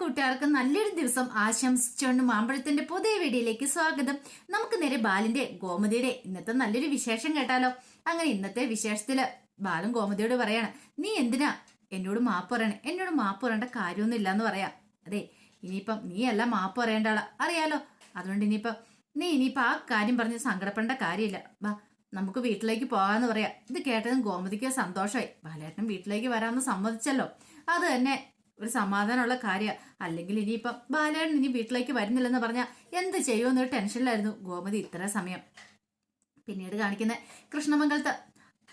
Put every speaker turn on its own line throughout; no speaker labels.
കൂട്ടുകാർക്ക് നല്ലൊരു ദിവസം ആശംസിച്ചുകൊണ്ട് മാമ്പഴത്തിന്റെ പുതിയ വീഡിയോയിലേക്ക് സ്വാഗതം. നമുക്ക് നേരെ ബാലിന്റെ ഗോമതിയുടെ ഇന്നത്തെ നല്ലൊരു വിശേഷം കേട്ടാലോ? അങ്ങനെ ഇന്നത്തെ വിശേഷത്തിൽ ബാലും ഗോമതിയോട് പറയാണ് നീ എന്തിനാ എന്നോട് മാപ്പ് പറയണേ? എന്നോട് മാപ്പ് പറയേണ്ട കാര്യമൊന്നും ഇല്ലാന്ന് പറയാം. അതെ ഇനിയിപ്പം നീ അല്ല മാപ്പ് പറയേണ്ട ആളാ. അറിയാലോ? അതുകൊണ്ട് ഇനിയിപ്പം നീ ഇനിയിപ്പം ആ കാര്യം പറഞ്ഞ് സങ്കടപ്പെടേണ്ട കാര്യമില്ല. ബാ നമുക്ക് വീട്ടിലേക്ക് പോകാന്ന് പറയാം. ഇത് കേട്ടതും ഗോമതിക്ക് സന്തോഷമായി. ബാലേട്ടൻ വീട്ടിലേക്ക് വരാമെന്ന് സമ്മതിച്ചല്ലോ. അത് തന്നെ ഒരു സമാധാനമുള്ള കാര്യ. അല്ലെങ്കിൽ ഇനിയിപ്പം ബാലേട്ടൻ ഇനി വീട്ടിലേക്ക് വരുന്നില്ലെന്ന് പറഞ്ഞാൽ എന്ത് ചെയ്യുമെന്നൊരു ടെൻഷനിലായിരുന്നു ഗോമതി ഇത്ര സമയം. പിന്നീട് കാണിക്കുന്ന കൃഷ്ണമംഗലത്ത്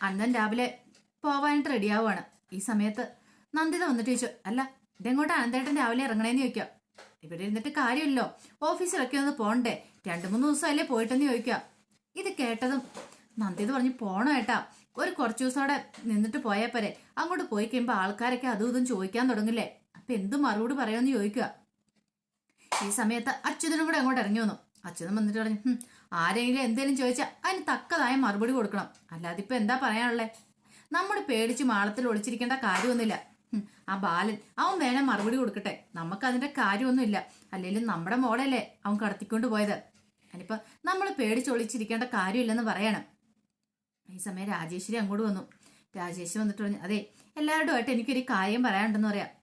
അണ്ണൻ രാവിലെ പോവാനായിട്ട് റെഡിയാവുകയാണ് ഈ സമയത്ത് നന്ദിത വന്നിട്ട് ചോദിച്ചു അല്ല ഇതെങ്ങോട്ട് അനന്തേട്ടൻ രാവിലെ ഇറങ്ങണേന്ന് ചോദിക്കാം? ഇവിടെ ഇരുന്നിട്ട് കാര്യമില്ലോ ഓഫീസിലൊക്കെ ഒന്ന് പോണ്ടേ. രണ്ടു മൂന്ന് ദിവസം അല്ലേ പോയിട്ടെന്ന് ചോദിക്കാം. ഇത് കേട്ടതും നന്ദിത പറഞ്ഞ് പോണോ ഏട്ടാ. ഒരു കുറച്ച് ദിവസം അവിടെ നിന്നിട്ട് പോയാൽ പോരെ. അങ്ങോട്ട് പോയി കഴിയുമ്പോൾ ആൾക്കാരൊക്കെ അതും ഇതും ചോദിക്കാൻ തുടങ്ങില്ലേ? അപ്പൊ എന്ത് മറുപടി പറയുമെന്ന് ചോദിക്കുക. ഈ സമയത്ത് അച്യുതനും കൂടെ അങ്ങോട്ട് ഇറങ്ങി വന്നു. അച്യുതൻ വന്നിട്ട് പറഞ്ഞു ആരെങ്കിലും എന്തെങ്കിലും ചോദിച്ചാൽ അതിന് തക്കതായ മറുപടി കൊടുക്കണം. അല്ലാതെ ഇപ്പൊ എന്താ പറയാനുള്ളേ? നമ്മൾ പേടിച്ച് മാളത്തിൽ ഒളിച്ചിരിക്കേണ്ട കാര്യമൊന്നുമില്ല. ആ ബാലൻ അവൻ വേണം മറുപടി കൊടുക്കട്ടെ. നമുക്ക് അതിന്റെ കാര്യമൊന്നുമില്ല. അല്ലെങ്കിൽ നമ്മുടെ മോളല്ലേ അവൻ കടത്തിക്കൊണ്ട് പോയത്. അതിനിപ്പോ നമ്മൾ പേടിച്ച് ഒളിച്ചിരിക്കേണ്ട കാര്യമില്ലെന്ന് പറയണം. ഈ സമയം രാജേശ്വരി അങ്ങോട്ട് വന്നു. രാജേശ്വരി വന്നിട്ട് പറഞ്ഞു അതെ എല്ലാവരുമായിട്ട് എനിക്കൊരു കാര്യം പറയാനുണ്ടെന്ന് പറയാം.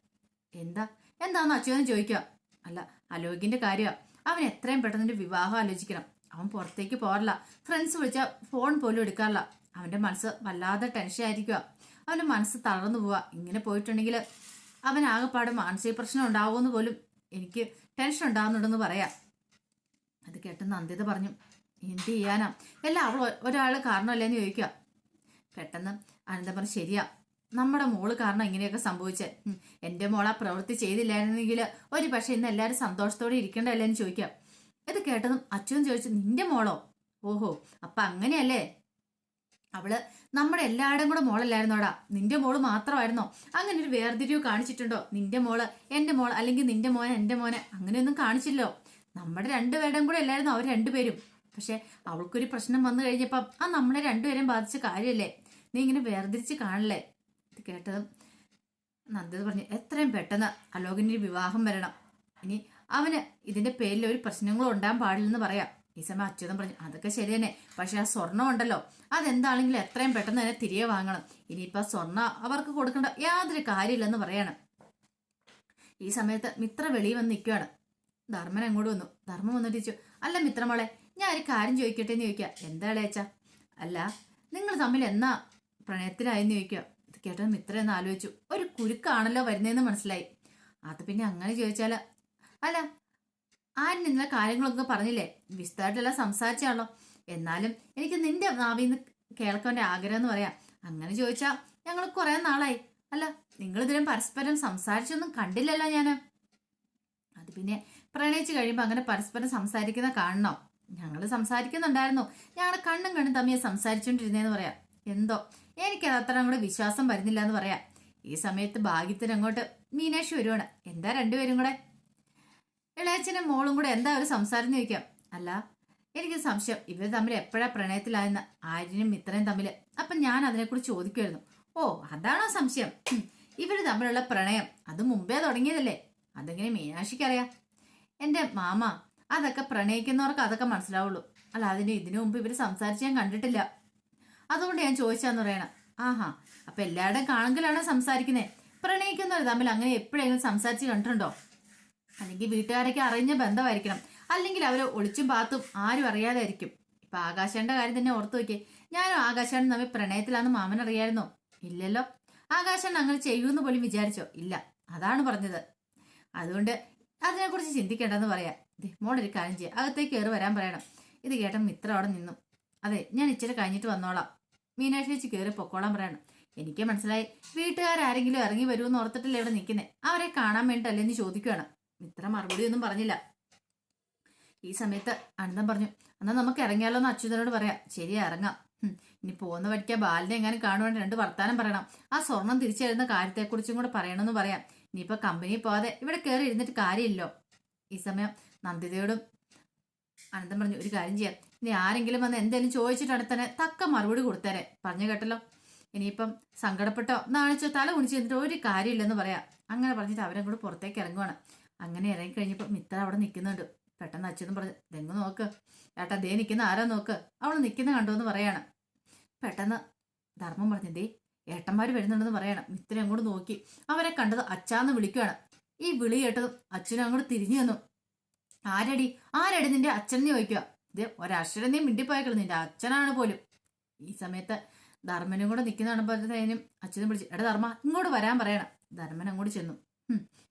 എന്താ? എന്താന്ന് അച്യുതൻ ചോദിക്കുക. അല്ല അലോകിന്റെ കാര്യമാ അവൻ എത്രയും പെട്ടെന്ന് വിവാഹം ആലോചിക്കണം. അവൻ പുറത്തേക്ക് പോരല്ല ഫ്രണ്ട്സ് വിളിച്ചാൽ ഫോൺ പോലും എടുക്കാറില്ല. അവന്റെ മനസ്സ് വല്ലാതെ ടെൻഷൻ ആയിരിക്കുക അവന്റെ മനസ്സ് തളർന്നു പോവാ. ഇങ്ങനെ പോയിട്ടുണ്ടെങ്കിൽ അവൻ ആകെപ്പാട് മാനസിക പ്രശ്നം ഉണ്ടാവുമെന്ന് പോലും എനിക്ക് ടെൻഷൻ ഉണ്ടാവുന്നുണ്ടെന്ന് പറയാം. അത് കേട്ട് നന്ദിത പറഞ്ഞു എന്ത് ചെയ്യാനാ? എല്ലാം അവൾ ഒരാൾ കാരണമല്ലേന്ന് ചോദിക്കുക. പെട്ടെന്ന് അനന്തം പറഞ്ഞു ശരിയാ. നമ്മുടെ മോൾ കാരണം ഇങ്ങനെയൊക്കെ സംഭവിച്ചത് എന്റെ മോൾ ആ പ്രവൃത്തി ചെയ്തില്ലായിരുന്നെങ്കിൽ ഒരു പക്ഷെ ഇന്ന് എല്ലാവരും സന്തോഷത്തോടെ ഇരിക്കണ്ടല്ലേ എന്ന് ചോദിക്കാം. ഇത് കേട്ടതും അച്ഛൻ ചോദിച്ചു നിന്റെ മോളോ? ഓഹോ അപ്പൊ അങ്ങനെയല്ലേ? അവൾ നമ്മുടെ എല്ലാവരുടെയും കൂടെ മോളല്ലായിരുന്നോടാ. നിന്റെ മോൾ മാത്രമായിരുന്നോ? അങ്ങനെ ഒരു വേർതിരിവ് കാണിച്ചിട്ടുണ്ടോ? നിന്റെ മോൾ എന്റെ മോൾ അല്ലെങ്കിൽ നിന്റെ മോനെ എന്റെ മോനെ അങ്ങനെയൊന്നും കാണിച്ചില്ലോ. നമ്മുടെ രണ്ടുപേരുടെയും കൂടെ അല്ലായിരുന്നു അവർ രണ്ടുപേരും. പക്ഷെ അവൾക്കൊരു പ്രശ്നം വന്നു കഴിഞ്ഞപ്പം ആ നമ്മളെ രണ്ടുപേരെയും ബാധിച്ച കാര്യമല്ലേ നീ ഇങ്ങനെ വേർതിരിച്ച് കാണില്ലേ? ഇത് കേട്ടത്. നന്ദിത പറഞ്ഞു എത്രയും പെട്ടെന്ന് അലോകിന് വിവാഹം വരണം. ഇനി അവന് ഇതിന്റെ പേരിൽ ഒരു പ്രശ്നങ്ങളും ഉണ്ടാകാൻ പാടില്ലെന്ന് പറയാം. ഈ സമയം അച്യുതൻ പറഞ്ഞു അതൊക്കെ ശരി തന്നെ. പക്ഷെ ആ സ്വർണം ഉണ്ടല്ലോ. അതെന്താണെങ്കിലും എത്രയും പെട്ടെന്ന് തന്നെ തിരികെ വാങ്ങണം. ഇനിയിപ്പോൾ സ്വർണ അവർക്ക് കൊടുക്കേണ്ട യാതൊരു കാര്യമില്ലെന്ന് പറയാണ്. ഈ സമയത്ത് മിത്ര വെളിയിൽ വന്ന് നിൽക്കുകയാണ് ധർമ്മൻ അങ്ങോട്ട് വന്നു. ധർമ്മം വന്നിട്ട് ചോദിച്ചു അല്ല മിത്രമോളെ ഞാൻ ഒരു കാര്യം ചോദിക്കട്ടെ എന്ന് ചോദിക്കുക എന്താ അല്ല നിങ്ങൾ തമ്മിൽ എന്നാ പ്രണയത്തിലായെന്ന് ചോദിക്കുക ഇത് കേട്ടത് മിത്ര എന്ന് ആലോചിച്ചു. ഒരു കുരുക്കാണല്ലോ വരുന്നതെന്ന് മനസ്സിലായി. അത് പിന്നെ അങ്ങനെ ചോദിച്ചാൽ അല്ല ആരും ഇന്നലെ കാര്യങ്ങളൊക്കെ പറഞ്ഞില്ലേ? വിസ്താരമായിട്ടെല്ലാം സംസാരിച്ചാണല്ലോ. എന്നാലും എനിക്ക് നിന്റെ നാവിൽ നിന്ന് കേൾക്കേണ്ട ആഗ്രഹം എന്ന് പറയാം. അങ്ങനെ ചോദിച്ചാ ഞങ്ങൾ കുറെ നാളായി. അല്ല നിങ്ങൾ ഇതിലും പരസ്പരം സംസാരിച്ചൊന്നും കണ്ടില്ലല്ലോ ഞാൻ അത് പിന്നെ പ്രണയിച്ച് കഴിയുമ്പോൾ അങ്ങനെ പരസ്പരം സംസാരിക്കുന്ന കാണണോ? ഞങ്ങൾ സംസാരിക്കുന്നുണ്ടായിരുന്നു. ഞങ്ങൾ കണ്ണും കണ്ണും തമ്മിൽ സംസാരിച്ചുകൊണ്ടിരുന്നേന്ന് പറയാം. എന്തോ? എനിക്കത് അത്ര അങ്ങോട്ട് വിശ്വാസം വരുന്നില്ല എന്ന് പറയാം. ഈ സമയത്ത് ഭാഗ്യത്തിന് അങ്ങോട്ട് മീനാക്ഷി വരുവാണ്. എന്താ രണ്ടുപേരും കൂടെ? ഇളയച്ചനും മോളും കൂടെ എന്താ ഒരു സംസാരം ചോദിക്കാം. അല്ല എനിക്ക് സംശയം. ഇവർ തമ്മിൽ എപ്പോഴാ പ്രണയത്തിലായെന്ന്? ആര്യനും മിത്രനും തമ്മിൽ അപ്പൊ ഞാൻ അതിനെക്കുറിച്ച് ചോദിക്കുമായിരുന്നു ഓ അതാണോ സംശയം? ഇവർ തമ്മിലുള്ള പ്രണയം അത് മുമ്പേ തുടങ്ങിയതല്ലേ? അതെങ്ങനെ മീനാക്ഷിക്കറിയാം? എന്റെ മാമ അതൊക്കെ പ്രണയിക്കുന്നവർക്ക് അതൊക്കെ മനസ്സിലാവുള്ളൂ. അല്ല അതിന് ഇതിനു മുമ്പ് ഇവർ സംസാരിച്ച് ഞാൻ കണ്ടിട്ടില്ല. അതുകൊണ്ട് ഞാൻ ചോദിച്ചാന്ന് പറയണം. ആഹാ അപ്പൊ എല്ലാവരുടെയും കാണുമ്പോഴാണ് സംസാരിക്കുന്നത് പ്രണയിക്കുന്നവർ തമ്മിൽ അങ്ങനെ എപ്പോഴെങ്കിലും സംസാരിച്ച് കണ്ടിട്ടുണ്ടോ? അല്ലെങ്കിൽ വീട്ടുകാരൊക്കെ അറിഞ്ഞ ബന്ധമായിരിക്കണം. അല്ലെങ്കിൽ അവർ ഒളിച്ചും പാത്തും ആരും അറിയാതായിരിക്കും ഇപ്പൊ ആകാശന്റെ കാര്യം തന്നെ ഓർത്തു നോക്കിയേ. ഞാനും ആകാശാണ് തമ്മിൽ പ്രണയത്തിലാന്ന് മാമൻ അറിയായിരുന്നോ. ഇല്ലല്ലോ. ആകാശൻ അങ്ങനെ ചെയ്യൂന്ന് പോലും വിചാരിച്ചോ? ഇല്ല. അതാണ് പറഞ്ഞത്. അതുകൊണ്ട് അതിനെക്കുറിച്ച് ചിന്തിക്കേണ്ടെന്ന് പറയാം. മോളൊരു കാര്യം ചെയ്യാം. അകത്തേക്ക് കയറി വരാൻ പറയണം. ഇത് കേട്ട മിത്ര അവിടെ നിന്നു. അതെ ഞാൻ ഇച്ചിരി കഴിഞ്ഞിട്ട് വന്നോളാം. മീനാക്ഷി കയറി പൊക്കോളാൻ പറയണം. എനിക്ക് മനസ്സിലായി. വീട്ടുകാരാരെങ്കിലും ഇറങ്ങി വരുമെന്ന് ഓർത്തിട്ടില്ല ഇവിടെ നിൽക്കുന്നത് അവരെ കാണാൻ വേണ്ടിട്ടല്ലേ എന്ന് ചോദിക്കുകയാണ് മിത്ര മറുപടി ഒന്നും പറഞ്ഞില്ല. ഈ സമയത്ത് അനന്തം പറഞ്ഞു എന്നാൽ നമുക്ക് ഇറങ്ങിയാലോ എന്ന് അച്യുതനോട് പറയാം. ശരി ഇറങ്ങാം. ഇനി പോകുന്ന വഴിക്ക് ബാലിനെ എങ്ങനെ കാണുവാൻ രണ്ട് വർത്താനം പറയണം. ആ സ്വർണം തിരിച്ചു കാര്യത്തെക്കുറിച്ചും കൂടെ പറയണമെന്ന് പറയാം. ഇനിയിപ്പോൾ കമ്പനി പോകാതെ ഇവിടെ കയറി ഇരുന്നിട്ട് കാര്യമില്ലോ ഈ സമയം നന്ദിതയോടും അനന്തം പറഞ്ഞു ഒരു കാര്യം ചെയ്യാം. ഇനി ആരെങ്കിലും വന്ന് എന്തെങ്കിലും ചോദിച്ചിട്ടാണ് തന്നെ തക്ക മറുപടി കൊടുത്തേരെ. പറഞ്ഞു കേട്ടല്ലോ. ഇനിയിപ്പം സങ്കടപ്പെട്ടോ? നാണിച്ചോ? തല കുണിച്ച് എന്നിട്ട് ഒരു കാര്യമില്ലെന്ന് പറയാം. അങ്ങനെ പറഞ്ഞിട്ട് അവരെ കൂടെ പുറത്തേക്ക് ഇറങ്ങുവാണ്. അങ്ങനെ ഇറങ്ങി കഴിഞ്ഞപ്പോൾ മിത്ര അവിടെ നിൽക്കുന്നുണ്ട്. പെട്ടെന്ന് അച്ഛനും പറഞ്ഞു ഇതെങ്ങ് നോക്ക്? ഏട്ടാ ദേ നിൽക്കുന്ന ആരാ നോക്ക്? അവൾ നിൽക്കുന്ന കണ്ടോ എന്ന് പറയാണ്. പെട്ടെന്ന് ധർമ്മം പറഞ്ഞു ദേ ഏട്ടന്മാർ വരുന്നുണ്ടെന്ന് പറയണം. മിത്ര അങ്ങോട്ട് നോക്കി. അവരെ കണ്ടത് അച്ഛാന്ന് വിളിക്കുകയാണ് ഈ വിളി കേട്ടതും അച്ഛനും അങ്ങോട്ട് തിരിഞ്ഞു വന്നു. ആരടി? ആരടി നിന്റെ അച്ഛനെ ചോദിക്കുക? ഇത് ഒരക്ഷരം നീ നിന്റെ അച്ഛനാണ് പോലും. ഈ സമയത്ത് ധർമ്മനും കൂടെ നിൽക്കുന്ന കാണുമ്പോഴത്തേനും അച്ഛനും വിളിച്ചു എടാ ധർമ്മ ഇങ്ങോട്ട് വരാൻ പറയണം. ധർമ്മൻ അങ്ങോട്ട് ചെന്നു.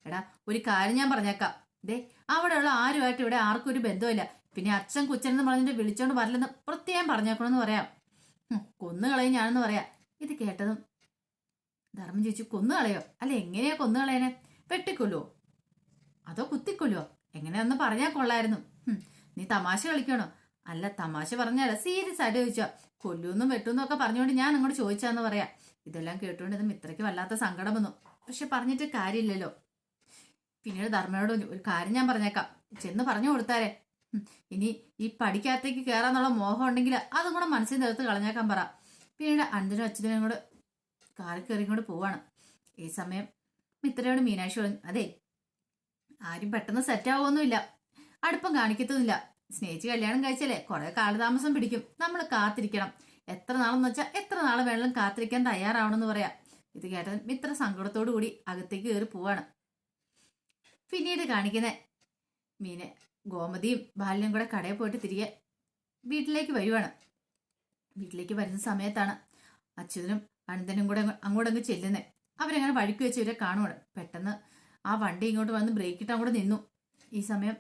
എടാ ഒരു കാര്യം ഞാൻ പറഞ്ഞേക്കാം. ദേ അവിടെയുള്ള ആരുമായിട്ട് ഇവിടെ ആർക്കും ഒരു ബന്ധമില്ല പിന്നെ അച്ഛൻ കുച്ചൻ എന്ന് പറഞ്ഞിട്ട് വിളിച്ചോണ്ട് വരില്ലെന്ന് പ്രത്യേകം പറഞ്ഞേക്കണമെന്ന് പറയാം. "ഹും, കൊന്നു കളയും ഞാനെന്ന് പറയാം. ഇത് കേട്ടതും ധർമ്മം ചോദിച്ചു കൊന്നു കളയോ? അല്ല എങ്ങനെയാ കൊന്നു കളയനെ വെട്ടിക്കൊല്ലുവോ? അതോ കുത്തിക്കൊല്ലുവോ? എങ്ങനെയാന്ന് പറഞ്ഞാൽ കൊള്ളായിരുന്നു. നീ തമാശ കളിക്കണോ? അല്ല തമാശ പറഞ്ഞാല? സീരിയസ് ആയിട്ട് ചോദിച്ചോ? കൊല്ലൂന്നും വെട്ടൂന്നും ഒക്കെ പറഞ്ഞുകൊണ്ട് ഞാൻ അങ്ങോട്ട് ചോദിച്ചാന്ന് പറയാ. ഇതെല്ലാം കേട്ടുകൊണ്ട് ഇത് മിത്രയ്ക്ക് വല്ലാത്ത സങ്കടം വന്നു. പക്ഷെ പറഞ്ഞിട്ട് കാര്യമില്ലല്ലോ. പിന്നീട് ധർമ്മയോട് ഒരു കാര്യം ഞാൻ പറഞ്ഞേക്കാം. ചെന്ന് പറഞ്ഞു കൊടുത്താരെ. ഇനി ഈ പടിക്കകത്തേക്ക് കയറാന്നുള്ള മോഹം ഉണ്ടെങ്കിൽ അതും കൂടെ മനസ്സിൽ നിരത്ത് കളഞ്ഞേക്കാൻ പറ. പിന്നീട് അഞ്ചനും അച്ഛനും കൂടെ കാറിൽ കയറി കൊണ്ട് പോവാണ്. ഈ സമയം മിത്രയോട് മീനാക്ഷി പറഞ്ഞു അതെ ആരും പെട്ടെന്ന് സെറ്റ് ആവുമൊന്നുമില്ല അടുപ്പം കാണിക്കത്തൊന്നുമില്ല സ്നേഹിച്ച് കല്യാണം കഴിച്ചല്ലേ കുറെ കാലതാമസം പിടിക്കും. നമ്മൾ കാത്തിരിക്കണം. എത്ര നാളെന്ന് വെച്ചാൽ എത്ര നാൾ വേണമെങ്കിലും കാത്തിരിക്കാൻ തയ്യാറാവണമെന്ന് പറയാം. ഇത് കേട്ടൻ മിത്ര സങ്കടത്തോടു കൂടി അകത്തേക്ക് കയറി പോവാണ്. പിന്നീട് കാണിക്കുന്ന മീനെ ഗോമതിയും ബാലിനും കൂടെ കടയിൽ പോയിട്ട് തിരികെ വീട്ടിലേക്ക് വരുവാണ്. വീട്ടിലേക്ക് വരുന്ന സമയത്താണ് അച്യുതനും അനന്തനും കൂടെ അങ്ങ് അങ്ങോട്ടങ്ങ് ചെല്ലുന്നത് അവരങ്ങനെ വഴിക്ക് വെച്ച് ഇവരെ കാണുവാണ്. പെട്ടെന്ന് ആ വണ്ടി ഇങ്ങോട്ട് വന്ന് ബ്രേക്ക് ഇട്ട് അങ്ങോട്ട് നിന്നു. ഈ സമയം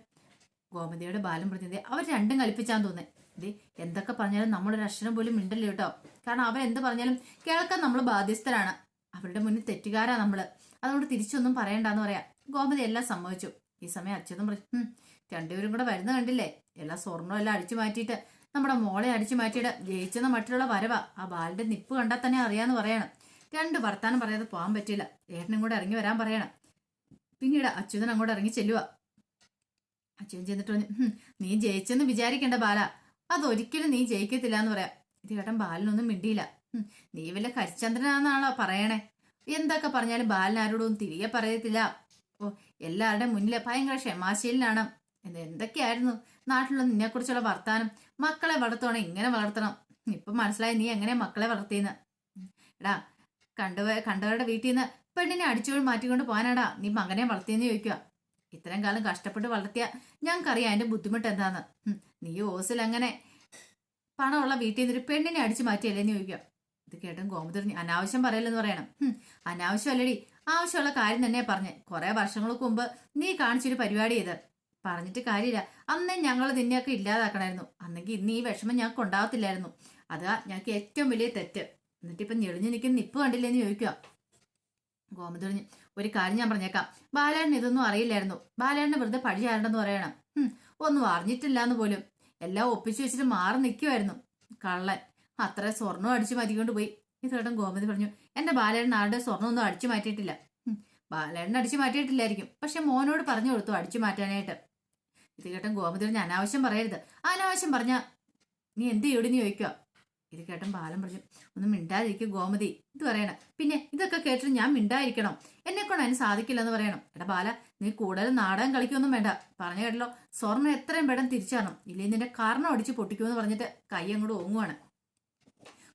ഗോമതിയുടെ ബാലം പറഞ്ഞത് അവർ രണ്ടും കളിപ്പിച്ചാൻ തോന്നേ ഇത് എന്തൊക്കെ പറഞ്ഞാലും നമ്മളൊരു അക്ഷരം പോലും മിണ്ടല്ലോ കേട്ടോ. കാരണം അവർ എന്ത് പറഞ്ഞാലും കേൾക്കാൻ നമ്മൾ ബാധ്യസ്ഥരാണ്. അവരുടെ മുന്നിൽ തെറ്റുകാരാ നമ്മൾ. അതുകൊണ്ട് തിരിച്ചൊന്നും പറയണ്ടെന്ന് പറയാം. ഗോമതി എല്ലാം സമ്മതിച്ചു. ഈ സമയം അച്ഛനും പറഞ്ഞു "ഉം, രണ്ടുപേരും കൂടെ വരുന്ന കണ്ടില്ലേ? എല്ലാ സ്വർണവും എല്ലാം അടിച്ചു മാറ്റിയിട്ട് നമ്മുടെ മോളെ അടിച്ചു മാറ്റിയിട്ട് ജയിച്ചെന്ന മറ്റുള്ള വരവ. ആ ബാലിന്റെ നിപ്പ് കണ്ടാൽ തന്നെ അറിയാന്ന് പറയണം. രണ്ട് വർത്താനം പറയാതെ പോകാൻ പറ്റില്ല. ഏട്ടനും കൂടെ ഇറങ്ങി വരാൻ പറയണം. പിന്നീട് അച്യുതൻ അങ്ങോട്ട് ഇറങ്ങി ചെല്ലുക. അച്യുതൻ ചെന്നിട്ട് പറഞ്ഞു നീ ജയിച്ചെന്ന് വിചാരിക്കണ്ട ബാല. അതൊരിക്കലും നീ ജയിക്കത്തില്ല എന്ന് പറയാം. ഇത് കേട്ടൻ ബാലനൊന്നും മിണ്ടിയില്ല. "ഹും, നീ വല്ല കരിച്ചന്ദ്രനാന്നാണോ പറയണേ? എന്തൊക്കെ പറഞ്ഞാലും ബാലൻ തിരികെ പറയത്തില്ല. ഓ എല്ലാവരുടെയും മുന്നിൽ ഭയങ്കര ക്ഷമാശീലനാണ്. എന്ത് എന്തൊക്കെയായിരുന്നു? നാട്ടിലുള്ള നിന്നെക്കുറിച്ചുള്ള വർത്താനം. മക്കളെ വളർത്തണം ഇങ്ങനെ വളർത്തണം. ഇപ്പൊ മനസ്സിലായി നീ എങ്ങനെ മക്കളെ വളർത്തിയെന്ന്. എടാ കണ്ടു കണ്ടവരുടെ വീട്ടിൽ നിന്ന് പെണ്ണിനെ അടിച്ചുകൊണ്ട് മാറ്റിക്കൊണ്ട് പോകാനാടാ. നീ മകനെ വളർത്തിയെന്ന് ചോദിക്കുക ഇത്രയും കാലം കഷ്ടപ്പെട്ട് വളർത്തിയ ഞങ്ങൾക്കറിയാം അതിന്റെ ബുദ്ധിമുട്ട് എന്താന്ന്. നീ ഓസിൽ അങ്ങനെ പണമുള്ള വീട്ടിൽ നിന്നൊരു പെണ്ണിനെ അടിച്ചു മാറ്റിയല്ലേന്ന് ചോദിക്കുക ഇത് കേട്ടും ഗോമതി അനാവശ്യം പറയലെന്ന് പറയണം. അനാവശ്യമല്ലടി. ആവശ്യമുള്ള കാര്യം തന്നെ പറഞ്ഞ്. കുറെ വർഷങ്ങൾക്ക് മുമ്പ് നീ കാണിച്ചൊരു പരിപാടി ചെയ്ത് പറഞ്ഞിട്ട് കാര്യമില്ല. അന്നേ ഞങ്ങൾ നിന്നെയൊക്കെ ഇല്ലാതാക്കണമായിരുന്നു അന്നെങ്കിൽ ഇന്ന് ഈ വിഷമം ഞങ്ങൾക്ക് ഉണ്ടാകത്തില്ലായിരുന്നു അതാ ഞങ്ങൾക്ക് ഏറ്റവും വലിയ തെറ്റ്. എന്നിട്ട് ഇപ്പൊ ഞെളിഞ്ഞു നിൽക്കുന്ന നിപ്പ് കണ്ടില്ലേന്ന് ചോദിക്കുക ഗോമതി ഒരു കാര്യം ഞാൻ പറഞ്ഞേക്കാം. ബാലേട്ടൻ ഇതൊന്നും അറിയില്ലായിരുന്നു. ബാലേട്ടന് വെറുതെ പഴി ചാരണ്ടെന്ന് പറയണം. ഒന്നും അറിഞ്ഞിട്ടില്ലാന്ന് പോലും. എല്ലാം ഒപ്പിച്ചു വെച്ചിട്ട് മാറി നിൽക്കുമായിരുന്നു കള്ളൻ. അത്ര സ്വർണം അടിച്ചു മാറ്റിക്കൊണ്ട് പോയി. ഇത് കേട്ടൻ ഗോമതി പറഞ്ഞു എന്റെ ബാലേട്ടൻ ആരുടെ സ്വർണം ഒന്നും അടിച്ചു മാറ്റിയിട്ടില്ല. ബാലേട്ടൻ അടിച്ചു മാറ്റിയിട്ടില്ലായിരിക്കും. പക്ഷെ മോനോട് പറഞ്ഞു കൊടുത്തു അടിച്ചു മാറ്റാനായിട്ട്. ഇത് കേട്ടൻ ഗോമതി പറഞ്ഞു അനാവശ്യം പറയരുത്. അനാവശ്യം പറഞ്ഞ നീ എന്ത് ചെയ്യൂടെന്ന് ചോദിക്കുക ഇത് കേട്ടൻ ബാലം പറഞ്ഞു ഒന്നും മിണ്ടാതിരിക്കും ഗോമതി ഇത് പറയണം. പിന്നെ ഇതൊക്കെ കേട്ടിട്ട് ഞാൻ മിണ്ടായിരിക്കണം. എന്നെ കൊണ്ട് അതിന് സാധിക്കില്ലെന്ന് പറയണം. എടാ ബാല നീ കൂടുതൽ നാടകം കളിക്കൊന്നും വേണ്ട. പറഞ്ഞു കേട്ടല്ലോ സ്വർണം എത്രയും പെട്ടെന്ന് തിരിച്ചു ഇല്ലേ നിന്റെ കാരണം അടിച്ച് പൊട്ടിക്കുമെന്ന് പറഞ്ഞിട്ട് കൈ അങ്ങോട്ട് ഓങ്ങുവാണ്.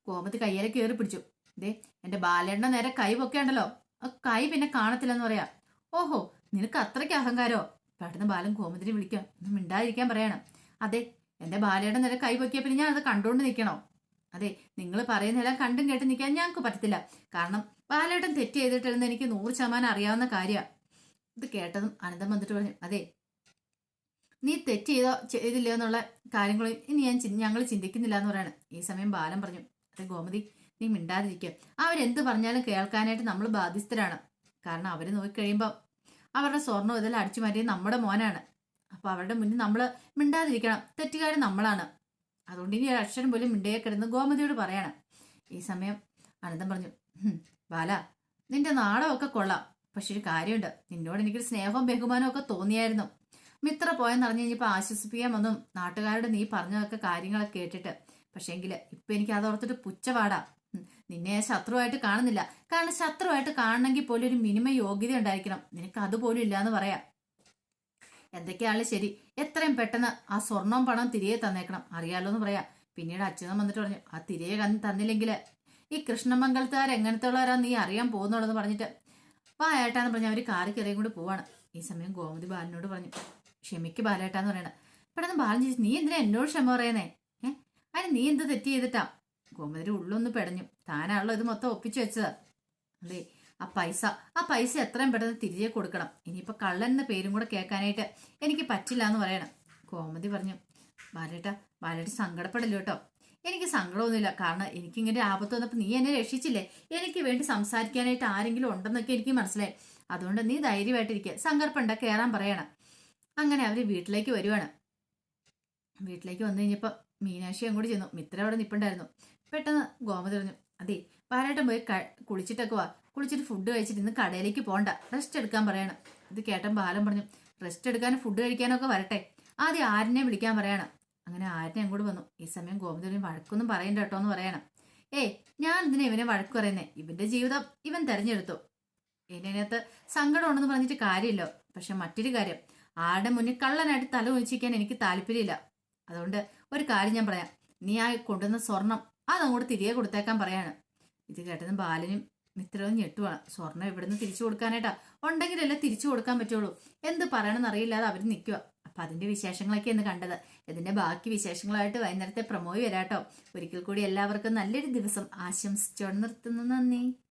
ഗോമതി കയ്യേരെ കയറി പിടിച്ചു. ദേ എന്റെ ബാലേട്ടന്റെ നേരെ കൈ പൊക്കേണ്ടല്ലോ. ആ കൈ പിന്നെ കാണത്തില്ലെന്ന് പറയാ. ഓഹോ നിനക്ക് അത്രയ്ക്ക് അഹങ്കാരോ? പെട്ടെന്ന് ബാലൻ ഗോമതിനെ വിളിക്കാം. ഒന്നും മിണ്ടാതിരിക്കാൻ പറയണം. അതെ എന്റെ ബാലയുടെ നേരെ കൈ പൊക്കിയ പിന്നെ ഞാൻ അത് കണ്ടുകൊണ്ട് നിൽക്കണോ? അതെ നിങ്ങൾ പറയുന്നതെല്ലാം കണ്ടും കേട്ടും നിൽക്കാൻ ഞങ്ങൾക്ക് പറ്റത്തില്ല. കാരണം ബാലേട്ടൻ തെറ്റ് ചെയ്തിട്ടില്ലെന്ന് എനിക്ക് നൂറ് ശതമാനം അറിയാവുന്ന കാര്യമാണ് ഇത് കേട്ടതും അനന്തം വന്നിട്ട് പറഞ്ഞു അതെ നീ തെറ്റ് ചെയ്തോ ചെയ്തില്ലയോ എന്നുള്ള കാര്യങ്ങൾ ഇനി ഞാൻ ഞങ്ങൾ ചിന്തിക്കുന്നില്ല എന്ന് പറയാണ്. ഈ സമയം ബാലൻ പറഞ്ഞു അതെ ഗോമതി നീ മിണ്ടാതിരിക്കുക അവരെന്ത് പറഞ്ഞാലും കേൾക്കാനായിട്ട് നമ്മൾ ബാധ്യസ്ഥരാണ്. കാരണം അവർ നോക്കിക്കഴിയുമ്പോൾ അവരുടെ സ്വർണം ഇതെല്ലാം അടിച്ചു മാറ്റിയത് നമ്മുടെ മോനാണ്. അപ്പോൾ അവരുടെ മുന്നിൽ നമ്മൾ മിണ്ടാതിരിക്കണം. തെറ്റുകാർ നമ്മളാണ്. അതുകൊണ്ട് ഇനി അക്ഷരം പോലും മിണ്ടയെ കിടന്ന് ഗോമതിയോട് പറയണം. ഈ സമയം അനന്തം പറഞ്ഞു ബാല നിന്റെ നാടകമൊക്കെ കൊള്ളാം. പക്ഷെ ഒരു കാര്യമുണ്ട്. നിന്നോട് എനിക്കൊരു സ്നേഹവും ബഹുമാനവും ഒക്കെ തോന്നിയായിരുന്നു. മിത്ര പോയെന്ന് അറിഞ്ഞു കഴിഞ്ഞപ്പോൾ ആശ്വസിപ്പിക്കാൻ വന്നും. നാട്ടുകാരുടെ നീ പറഞ്ഞതൊക്കെ കാര്യങ്ങളൊക്കെ കേട്ടിട്ട്. പക്ഷേങ്കിൽ ഇപ്പം എനിക്ക് അതോർത്തിട്ട് പുച്ഛപാടാ നിന്നെ ശത്രുവായിട്ട് കാണുന്നില്ല. കാരണം ശത്രുവായിട്ട് കാണണമെങ്കിൽ പോലും ഒരു മിനിമം യോഗ്യത ഉണ്ടായിരിക്കണം. നിനക്ക് അതുപോലും ഇല്ലാന്ന് പറയാം. എന്തൊക്കെയാണല്ലോ ശരി? എത്രയും പെട്ടെന്ന് ആ സ്വർണവും പണം തിരികെ തന്നേക്കണം. അറിയാലോ എന്ന് പറയാം. പിന്നീട് അച്ഛനും വന്നിട്ട് പറഞ്ഞു ആ തിരികെ തന്നില്ലെങ്കിൽ ഈ കൃഷ്ണമംഗലത്തുകാർ എങ്ങനത്തെയുള്ളവരാ നീ അറിയാൻ പോകുന്നുള്ളത് പറഞ്ഞിട്ട് വാ ഏട്ടാന്ന് പറഞ്ഞ് അവർ കാറി കയറിയും കൂടി പോവാണ്. ഈ സമയം ഗോമതി ബാലനോട് പറഞ്ഞു ക്ഷമിക്ക് ബാലേട്ടാന്ന് പറയണ. പെട്ടെന്ന് ബാലൻ ചോദിച്ചു നീ എന്തിനാ എന്നോട് ക്ഷമ പറയുന്നേ? ഏ? അതിന് നീ എന്ത് തെറ്റ് ചെയ്തിട്ടാ? ഗോമതിയുടെ ഉള്ളൊന്ന് പെടഞ്ഞു. താനാണല്ലോ ഇത് മൊത്തം ഒപ്പിച്ചു വെച്ചതാ. അതെ ആ പൈസ ആ പൈസ എത്രയും പെട്ടെന്ന് തിരികെ കൊടുക്കണം. ഇനിയിപ്പോൾ കള്ളൻ എന്ന പേരും കൂടെ കേൾക്കാനായിട്ട് എനിക്ക് പറ്റില്ല എന്ന് പറയണം. കോമതി പറഞ്ഞു. ബാലേട്ട ബാലേട്ട സങ്കടപ്പെടല്ലോ കേട്ടോ? എനിക്ക് സങ്കടമൊന്നുമില്ല. കാരണം എനിക്കിങ്ങനെ ആപത്ത് വന്നപ്പോൾ നീ എന്നെ രക്ഷിച്ചില്ലേ? എനിക്ക് വേണ്ടി സംസാരിക്കാനായിട്ട് ആരെങ്കിലും ഉണ്ടെന്നൊക്കെ എനിക്ക് മനസ്സിലായി. അതുകൊണ്ട് നീ ധൈര്യമായിട്ടിരിക്കുക സങ്കടപ്പുണ്ട കയറാൻ പറയണം. അങ്ങനെ അവർ വീട്ടിലേക്ക് വരുവാണ്. വീട്ടിലേക്ക് വന്നു കഴിഞ്ഞപ്പോൾ മീനാക്ഷിയും കൂടി ചെന്നു. മിത്ര അവിടെ നിൽപ്പുണ്ടായിരുന്നു പെട്ടെന്ന് ഗോമതി പറഞ്ഞു അതെ പാലാട്ടം പോയി കുളിച്ചിട്ടൊക്കെ വാ. കുളിച്ചിട്ട് ഫുഡ് കഴിച്ചിട്ട് ഇന്ന് കടയിലേക്ക് പോകണ്ട റെസ്റ്റ് എടുക്കാൻ പറയണം. ഇത് കേട്ടൻ ബാലം പറഞ്ഞു റെസ്റ്റ് എടുക്കാനും ഫുഡ് കഴിക്കാനൊക്കെ വരട്ടെ. ആദ്യം ആരിനെ വിളിക്കാൻ പറയണം. അങ്ങനെ ആരിനെ അങ്ങോട്ട് വന്നു. ഈ സമയം ഗോവിന്ദനും വഴക്കൊന്നും പറയണ്ട കേട്ടോ എന്ന് പറയണം. ഏയ് ഞാൻ ഇതിനെ ഇവനെ വഴക്ക് പറയുന്നേ? ഇവന്റെ ജീവിതം ഇവൻ തെരഞ്ഞെടുത്തു. ഇതിനകത്ത് സങ്കടമുണ്ടെന്ന് പറഞ്ഞിട്ട് കാര്യമില്ല. പക്ഷെ മറ്റൊരു കാര്യം. ആരുടെ മുന്നിൽ കള്ളനായിട്ട് തല ഒഴിച്ചിരിക്കാൻ എനിക്ക് താല്പര്യമില്ല. അതുകൊണ്ട് ഒരു കാര്യം ഞാൻ പറയാം. നീ ആ കൊണ്ടുവന്ന സ്വർണം അതങ്ങോട്ട് തിരികെ കൊടുത്തേക്കാൻ പറയാണ്. ഇത് കേട്ടതും ബാലനും മിത്രവും ഞെട്ടുവാണ് സ്വർണം ഇവിടുന്ന് തിരിച്ചു കൊടുക്കാനായിട്ടാ? ഉണ്ടെങ്കിലല്ലേ തിരിച്ചു കൊടുക്കാൻ പറ്റുള്ളൂ. എന്ത് പറയണമെന്ന് അറിയില്ലാതെ അവർ നിൽക്കുക അപ്പൊ അതിന്റെ വിശേഷങ്ങളൊക്കെ ഇന്ന് കണ്ടത്. ഇതിന്റെ ബാക്കി വിശേഷങ്ങളായിട്ട് വൈകുന്നേരത്തെ പ്രമോയി വരാട്ടോ. ഒരിക്കൽ കൂടി എല്ലാവർക്കും നല്ലൊരു ദിവസം ആശംസിച്ചോണ്ട് നിർത്തുന്നു. നന്ദി.